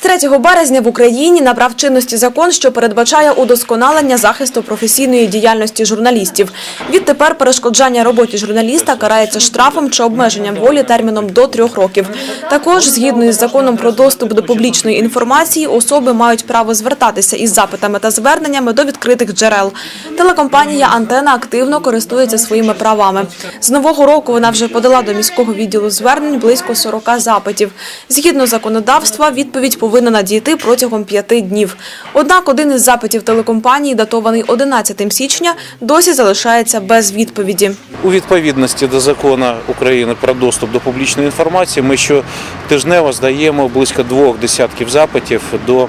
З 3 березня в Україні набрав чинності закон, що передбачає удосконалення захисту професійної діяльності журналістів. Відтепер перешкоджання роботі журналіста карається штрафом чи обмеженням волі терміном до трьох років. Також, згідно із законом про доступ до публічної інформації, особи мають право звертатися із запитами та зверненнями до відкритих джерел. Телекомпанія Антена активно користується своїми правами. З нового року вона вже подала до міського відділу звернень близько 40 запитів. Згідно законодавства, відповідь повинна надійти протягом п'яти днів. Однак один із запитів телекомпанії, датований 11 січня, досі залишається без відповіді. У відповідності до закону України про доступ до публічної інформації ми щотижнево здаємо близько двох десятків запитів до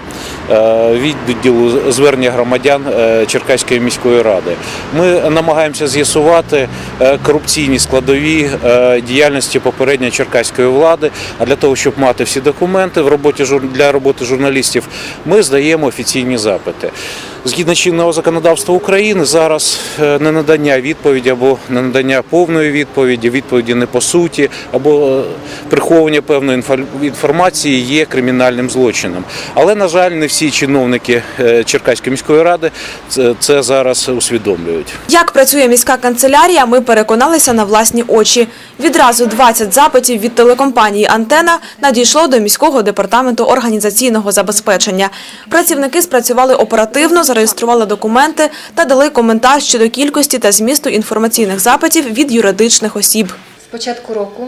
е, відділу звернення громадян е, Черкаської міської ради. Ми намагаємося з'ясувати е, корупційні складові діяльності попередньої черкаської влади. А для того, щоб мати всі документи в роботі жур- роботи журналістів, ми здаємо офіційні запити. Згідно чинного законодавства України, зараз е, ненадання відповіді або ненадання повної відповіді, відповіді не по суті, або е, приховування певної інфо- інформації є кримінальним злочином. Але, на жаль, не всі чиновники е, Черкаської міської ради це, зараз усвідомлюють. Як працює міська канцелярія, ми переконалися на власні очі. Відразу 20 запитів від телекомпанії «Антена» надійшло до міського департаменту організаційного забезпечення. Працівники спрацювали оперативно, зареєстрували документи та дали коментар щодо кількості та змісту інформаційних запитів від юридичних осіб. З початку року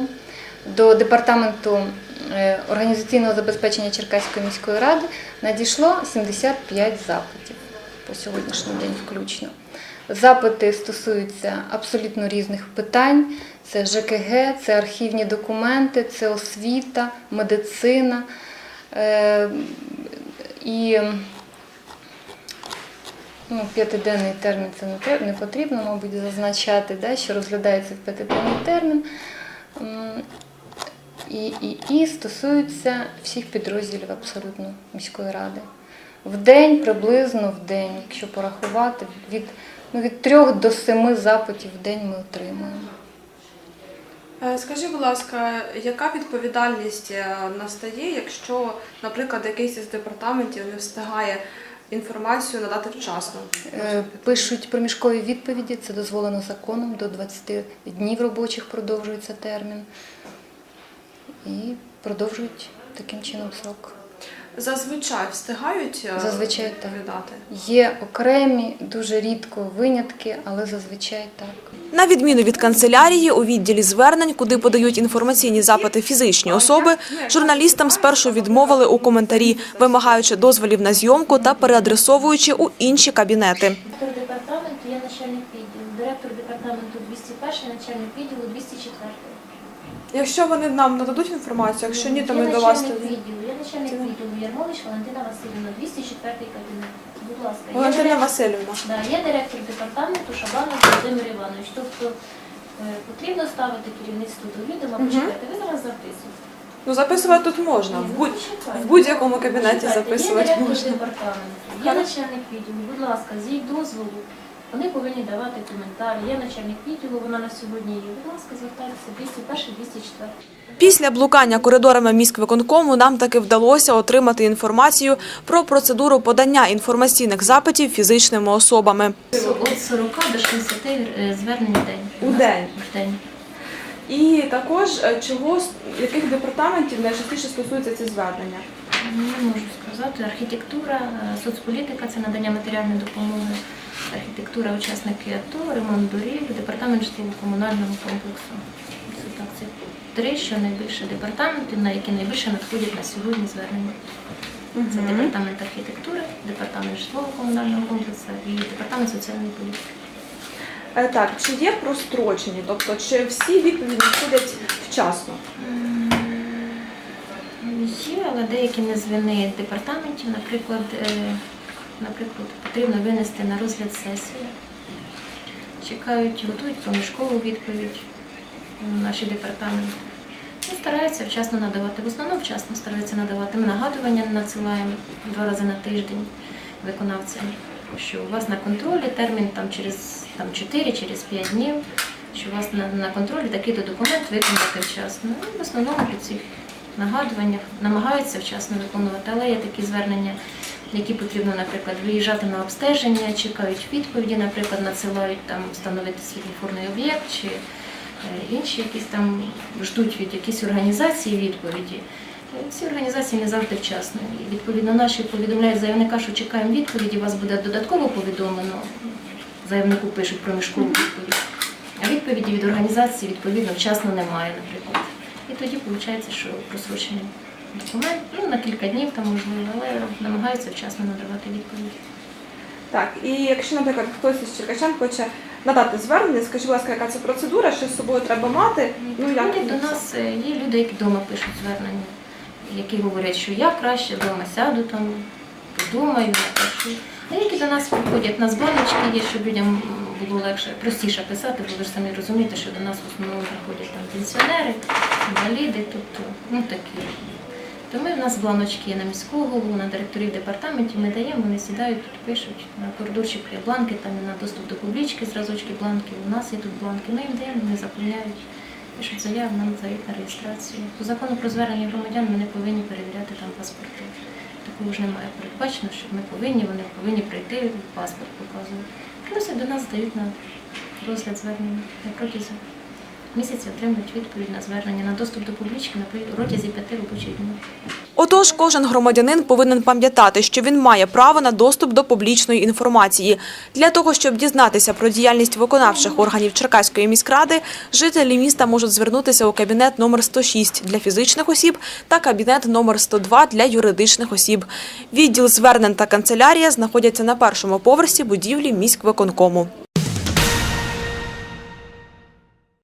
до департаменту е, організаційного забезпечення Черкаської міської ради надійшло 75 запитів по сьогоднішній день включно. Запити стосуються абсолютно різних питань: це ЖКГ, це архівні документи, це освіта, медицина. Е, І ну, п'ятиденний термін це не потрібно, мабуть, зазначати, да, що розглядається в п'ятиденний термін. І, і, і стосується всіх підрозділів абсолютно міської ради. В день, приблизно в день, якщо порахувати, від, ну, від трьох до семи запитів в день ми отримуємо. Е, Скажіть, будь ласка, яка відповідальність е, настає, якщо, наприклад, якийсь із департаментів не встигає інформацію надати вчасно? Е, Пишуть проміжкові відповіді, це дозволено законом, до 20 днів робочих продовжується термін. І продовжують таким чином срок. Зазвичай встигають е, Зазвичай так. Є окремі, дуже рідко винятки, але зазвичай так. На відміну від канцелярії, у відділі звернень, куди подають інформаційні запити фізичні особи, журналістам спершу відмовили у коментарі, вимагаючи дозволів на зйомку та переадресовуючи у інші кабінети. Директор департаменту є начальник відділу. Директор департаменту 201, начальник відділу 204. Якщо вони нам нададуть інформацію, якщо ні, то ми до вас начальник тоді. є начальник відділу Ярмолич Валентина Васильівна, 204 кабінет. Будь ласка, Валентина Васильівна. Да, є директор департаменту Шабанов Володимир Іванович. Тобто е, потрібно ставити керівництво до відома, почекайте, ви зараз записуєте. Ну записувати тут можна, в, будь, в будь-якому кабінеті Почекайте, записувати Є директор можна. департаменту, є начальник відділу. Будь ласка, з їх дозволу. Вони повинні давати коментар. Є начальник відділу, вона на сьогодні є. Будь ласка, звертайтеся 201, 204. Після блукання коридорами міськвиконкому нам таки вдалося отримати інформацію про процедуру подання інформаційних запитів фізичними особами. Від 40 до 60 е, звернень в день. У день? В день. І також е, чого яких департаментів найчастіше стосуються ці звернення? Не можу сказати. Архітектура, е, соцполітика це надання матеріальної допомоги. Архітектура, учасники АТО, ремонт доріг, департамент житлово-комунального комплексу. Це так, це три, що найбільше департаментів, на які найбільше надходять на сьогодні звернення. Це департамент архітектури, департамент житлово-комунального комплексу і департамент соціальної політики. Е, Так, чи є прострочені, тобто чи всі відповіді надходять вчасно? Є, але деякі не з вини департаментів, наприклад, е, наприклад, потрібно винести на розгляд сесії. Чекають, готують проміжкову відповідь наші департаменти. Ну, стараються вчасно надавати. В основному вчасно стараються надавати. Ми нагадування надсилаємо два рази на тиждень виконавцям, що у вас на контролі термін там через там, 4 через 5 днів, що у вас на, на контролі такий-то документ виконати вчасно. Ну, в основному під цих нагадуваннях, намагаються вчасно виконувати, але є такі звернення, які потрібно, наприклад, виїжджати на обстеження, чекають відповіді, наприклад, надсилають там встановити світлофорний об'єкт чи е, інші якісь там ждуть від якісь організації відповіді. Е, Ці організації не завжди вчасно. І, відповідно, наші повідомляють заявника, що чекаємо відповіді, вас буде додатково повідомлено. Заявнику пишуть проміжкову відповідь. А відповіді від організації відповідно вчасно немає, наприклад. І тоді виходить, що просрочений документ ну, на кілька днів там можливо, але намагаються вчасно надавати відповіді. Так, і якщо, наприклад, хтось із черкащан хоче надати звернення, скажіть, будь ласка, яка це процедура, що з собою треба мати? Ну як Ходять до нас е, є люди, які вдома пишуть звернення, які говорять, що я краще вдома сяду там, подумаю, напишу. А які до нас приходять, у нас є, щоб людям було легше, простіше писати, бо ви ж самі розумієте, що до нас в основному приходять там пенсіонери, інваліди, тобто ну такі. То ми в нас бланочки на міського голову, на директорів департаментів, ми даємо, вони сідають, тут пишуть, на коридорчик є бланки, там на доступ до публічки, зразочки бланків, у нас тут бланки, ми їм даємо, вони заповняють, пишуть заяву, нам дають на реєстрацію. По закону про звернення громадян ми не повинні перевіряти там паспорти. Такого ж немає передбачено, що ми повинні, вони повинні прийти, паспорт показувати. Просять до нас дають на розгляд звернення на протязі місяця отримують відповідь на звернення на доступ до публічки на протязі п'яти робочих днів. Отож, кожен громадянин повинен пам'ятати, що він має право на доступ до публічної інформації. Для того, щоб дізнатися про діяльність виконавчих органів Черкаської міськради, жителі міста можуть звернутися у кабінет номер 106 для фізичних осіб та кабінет номер 102 для юридичних осіб. Відділ звернень та канцелярія знаходяться на першому поверсі будівлі міськвиконкому.